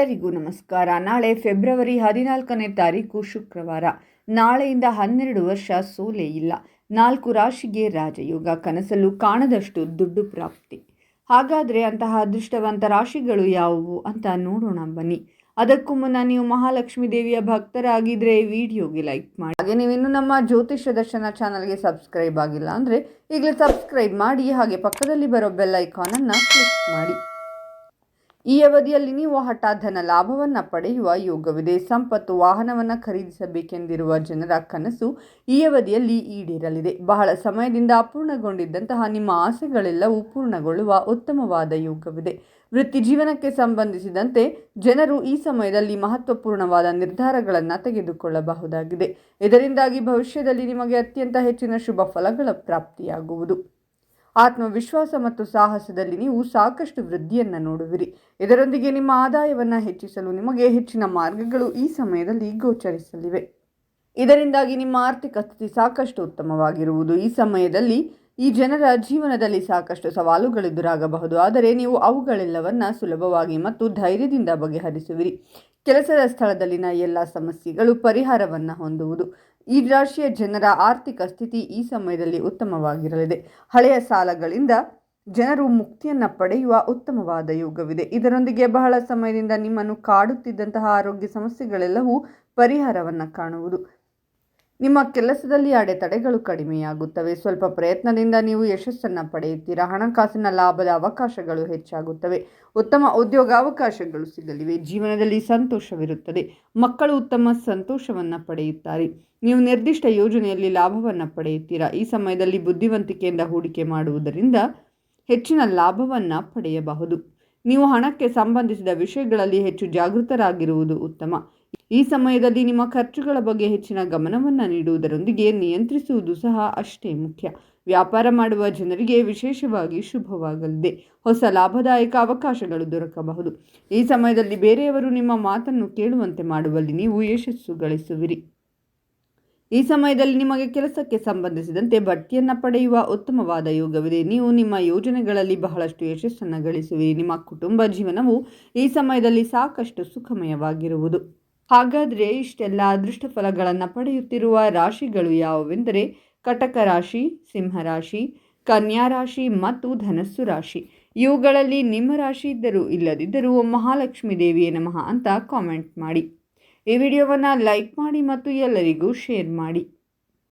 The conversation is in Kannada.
ಎಲ್ಲರಿಗೂ ನಮಸ್ಕಾರ. ನಾಳೆ ಫೆಬ್ರವರಿ ಹದಿನಾಲ್ಕನೇ ತಾರೀಕು ಶುಕ್ರವಾರ. ನಾಳೆಯಿಂದ ಹನ್ನೆರಡು ವರ್ಷ ಸೋಲೆ ಇಲ್ಲ. ನಾಲ್ಕು ರಾಶಿಗೆ ರಾಜಯೋಗ. ಕನಸಲು ಕಾಣದಷ್ಟು ದುಡ್ಡು ಪ್ರಾಪ್ತಿ. ಹಾಗಾದರೆ ಅಂತಹ ಅದೃಷ್ಟವಂತ ರಾಶಿಗಳು ಯಾವುವು ಅಂತ ನೋಡೋಣ ಬನ್ನಿ. ಅದಕ್ಕೂ ಮುನ್ನ ನೀವು ಮಹಾಲಕ್ಷ್ಮಿ ದೇವಿಯ ಭಕ್ತರಾಗಿದ್ದರೆ ವಿಡಿಯೋಗೆ ಲೈಕ್ ಮಾಡಿ. ಹಾಗೆ ನೀವಿನ್ನು ನಮ್ಮ ಜ್ಯೋತಿಷ್ಯ ದರ್ಶನ ಚಾನಲ್ಗೆ ಸಬ್ಸ್ಕ್ರೈಬ್ ಆಗಿಲ್ಲ ಅಂದರೆ ಈಗಲೇ ಸಬ್ಸ್ಕ್ರೈಬ್ ಮಾಡಿ. ಹಾಗೆ ಪಕ್ಕದಲ್ಲಿ ಬರೋ ಬೆಲ್ ಐಕಾನನ್ನು ಕ್ಲಿಕ್ ಮಾಡಿ. ಈ ಅವಧಿಯಲ್ಲಿ ನೀವು ಹಠಾತ್ ಧನ ಲಾಭವನ್ನು ಪಡೆಯುವ ಯೋಗವಿದೆ. ಸಂಪತ್ತು ವಾಹನವನ್ನು ಖರೀದಿಸಬೇಕೆಂದಿರುವ ಜನರ ಕನಸು ಈ ಅವಧಿಯಲ್ಲಿ ಈಡೇರಲಿದೆ. ಬಹಳ ಸಮಯದಿಂದ ಅಪೂರ್ಣಗೊಂಡಿದ್ದಂತಹ ನಿಮ್ಮ ಆಸೆಗಳೆಲ್ಲವೂ ಪೂರ್ಣಗೊಳ್ಳುವ ಉತ್ತಮವಾದ ಯೋಗವಿದೆ. ವೃತ್ತಿ ಜೀವನಕ್ಕೆ ಸಂಬಂಧಿಸಿದಂತೆ ಜನರು ಈ ಸಮಯದಲ್ಲಿ ಮಹತ್ವಪೂರ್ಣವಾದ ನಿರ್ಧಾರಗಳನ್ನು ತೆಗೆದುಕೊಳ್ಳಬಹುದಾಗಿದೆ. ಇದರಿಂದಾಗಿ ಭವಿಷ್ಯದಲ್ಲಿ ನಿಮಗೆ ಅತ್ಯಂತ ಹೆಚ್ಚಿನ ಶುಭ ಫಲಗಳ ಪ್ರಾಪ್ತಿಯಾಗುವುದು. ಆತ್ಮವಿಶ್ವಾಸ ಮತ್ತು ಸಾಹಸದಲ್ಲಿ ನೀವು ಸಾಕಷ್ಟು ವೃದ್ಧಿಯನ್ನು ನೋಡುವಿರಿ. ಇದರೊಂದಿಗೆ ನಿಮ್ಮ ಆದಾಯವನ್ನು ಹೆಚ್ಚಿಸಲು ನಿಮಗೆ ಹೆಚ್ಚಿನ ಮಾರ್ಗಗಳು ಈ ಸಮಯದಲ್ಲಿ ಗೋಚರಿಸಲಿವೆ. ಇದರಿಂದಾಗಿ ನಿಮ್ಮ ಆರ್ಥಿಕ ಸ್ಥಿತಿ ಸಾಕಷ್ಟು ಉತ್ತಮವಾಗಿರುವುದು. ಈ ಸಮಯದಲ್ಲಿ ಈ ಜನರ ಜೀವನದಲ್ಲಿ ಸಾಕಷ್ಟು ಸವಾಲುಗಳು ಎದುರಾಗಬಹುದು. ಆದರೆ ನೀವು ಅವುಗಳೆಲ್ಲವನ್ನ ಸುಲಭವಾಗಿ ಮತ್ತು ಧೈರ್ಯದಿಂದ ಬಗೆಹರಿಸುವಿರಿ. ಕೆಲಸದ ಸ್ಥಳದಲ್ಲಿನ ಎಲ್ಲ ಸಮಸ್ಯೆಗಳು ಪರಿಹಾರವನ್ನು ಹೊಂದುವುದು. ಈ ರಾಶಿಯ ಜನರ ಆರ್ಥಿಕ ಸ್ಥಿತಿ ಈ ಸಮಯದಲ್ಲಿ ಉತ್ತಮವಾಗಿರಲಿದೆ. ಹಳೆಯ ಸಾಲಗಳಿಂದ ಜನರು ಮುಕ್ತಿಯನ್ನು ಪಡೆಯುವ ಉತ್ತಮವಾದ ಯೋಗವಿದೆ. ಇದರೊಂದಿಗೆ ಬಹಳ ಸಮಯದಿಂದ ನಿಮ್ಮನ್ನು ಕಾಡುತ್ತಿದ್ದಂತಹ ಆರೋಗ್ಯ ಸಮಸ್ಯೆಗಳೆಲ್ಲವೂ ಪರಿಹಾರವನ್ನು ಕಾಣುವುದು. ನಿಮ್ಮ ಕೆಲಸದಲ್ಲಿ ಅಡೆತಡೆಗಳು ಕಡಿಮೆಯಾಗುತ್ತವೆ. ಸ್ವಲ್ಪ ಪ್ರಯತ್ನದಿಂದ ನೀವು ಯಶಸ್ಸನ್ನು ಪಡೆಯುತ್ತೀರಾ? ಹಣಕಾಸಿನ ಲಾಭದ ಅವಕಾಶಗಳು ಹೆಚ್ಚಾಗುತ್ತವೆ. ಉತ್ತಮ ಉದ್ಯೋಗಾವಕಾಶಗಳು ಸಿಗಲಿವೆ. ಜೀವನದಲ್ಲಿ ಸಂತೋಷವಿರುತ್ತದೆ. ಮಕ್ಕಳು ಉತ್ತಮ ಸಂತೋಷವನ್ನು ಪಡೆಯುತ್ತಾರೆ. ನೀವು ನಿರ್ದಿಷ್ಟ ಯೋಜನೆಯಲ್ಲಿ ಲಾಭವನ್ನು ಪಡೆಯುತ್ತೀರಾ? ಈ ಸಮಯದಲ್ಲಿ ಬುದ್ಧಿವಂತಿಕೆಯಿಂದ ಹೂಡಿಕೆ ಮಾಡುವುದರಿಂದ ಹೆಚ್ಚಿನ ಲಾಭವನ್ನು ಪಡೆಯಬಹುದು. ನೀವು ಹಣಕ್ಕೆ ಸಂಬಂಧಿಸಿದ ವಿಷಯಗಳಲ್ಲಿ ಹೆಚ್ಚು ಜಾಗೃತರಾಗಿರುವುದು ಉತ್ತಮ. ಈ ಸಮಯದಲ್ಲಿ ನಿಮ್ಮ ಖರ್ಚುಗಳ ಬಗ್ಗೆ ಹೆಚ್ಚಿನ ಗಮನವನ್ನು ನೀಡುವುದರೊಂದಿಗೆ ನಿಯಂತ್ರಿಸುವುದು ಸಹ ಅಷ್ಟೇ ಮುಖ್ಯ. ವ್ಯಾಪಾರ ಮಾಡುವ ಜನರಿಗೆ ವಿಶೇಷವಾಗಿ ಶುಭವಾಗಲಿದೆ. ಹೊಸ ಲಾಭದಾಯಕ ಅವಕಾಶಗಳು ದೊರಕಬಹುದು. ಈ ಸಮಯದಲ್ಲಿ ಬೇರೆಯವರು ನಿಮ್ಮ ಮಾತನ್ನು ಕೇಳುವಂತೆ ಮಾಡುವಲ್ಲಿ ನೀವು ಯಶಸ್ಸು ಗಳಿಸುವಿರಿ. ಈ ಸಮಯದಲ್ಲಿ ನಿಮಗೆ ಕೆಲಸಕ್ಕೆ ಸಂಬಂಧಿಸಿದಂತೆ ಬಡ್ತಿಯನ್ನು ಪಡೆಯುವ ಉತ್ತಮವಾದ ಯೋಗವಿದೆ. ನೀವು ನಿಮ್ಮ ಯೋಜನೆಗಳಲ್ಲಿ ಬಹಳಷ್ಟು ಯಶಸ್ಸನ್ನು ಗಳಿಸುವಿರಿ. ನಿಮ್ಮ ಕುಟುಂಬ ಜೀವನವು ಈ ಸಮಯದಲ್ಲಿ ಸಾಕಷ್ಟು ಸುಖಮಯವಾಗಿರುವುದು. ಹಾಗಾದರೆ ಇಷ್ಟೆಲ್ಲ ಅದೃಷ್ಟ ಫಲಗಳನ್ನು ಪಡೆಯುತ್ತಿರುವ ರಾಶಿಗಳು ಯಾವುವೆಂದರೆ ಕಟಕ ರಾಶಿ ಸಿಂಹರಾಶಿ ಕನ್ಯಾ ರಾಶಿ ಮತ್ತು ಧನಸ್ಸು ರಾಶಿ. ಇವುಗಳಲ್ಲಿ ನಿಮ್ಮ ರಾಶಿ ಇದ್ದರೂ ಇಲ್ಲದಿದ್ದರೂ ಮಹಾಲಕ್ಷ್ಮಿ ದೇವಿಯೇ ನಮಃ ಅಂತ ಕಾಮೆಂಟ್ ಮಾಡಿ. ಈ ವಿಡಿಯೋವನ್ನು ಲೈಕ್ ಮಾಡಿ ಮತ್ತು ಎಲ್ಲರಿಗೂ ಶೇರ್ ಮಾಡಿ.